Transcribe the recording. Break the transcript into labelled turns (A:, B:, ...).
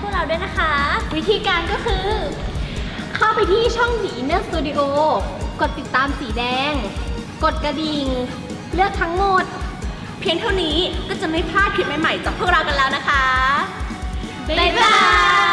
A: พวกเราด้วยนะคะ วิธีการก็คือ เข้าไปที่ช่องสีเนอร์สตูดิโอกดติดตามสีแดง กดกระดิ่ง เลือกทั้งหมด
B: เพียงเท่านี้ก็จะไม่พลาดคลิปใหม่ๆจากพวกเรากันแล้วนะคะ
A: บ๊ายบาย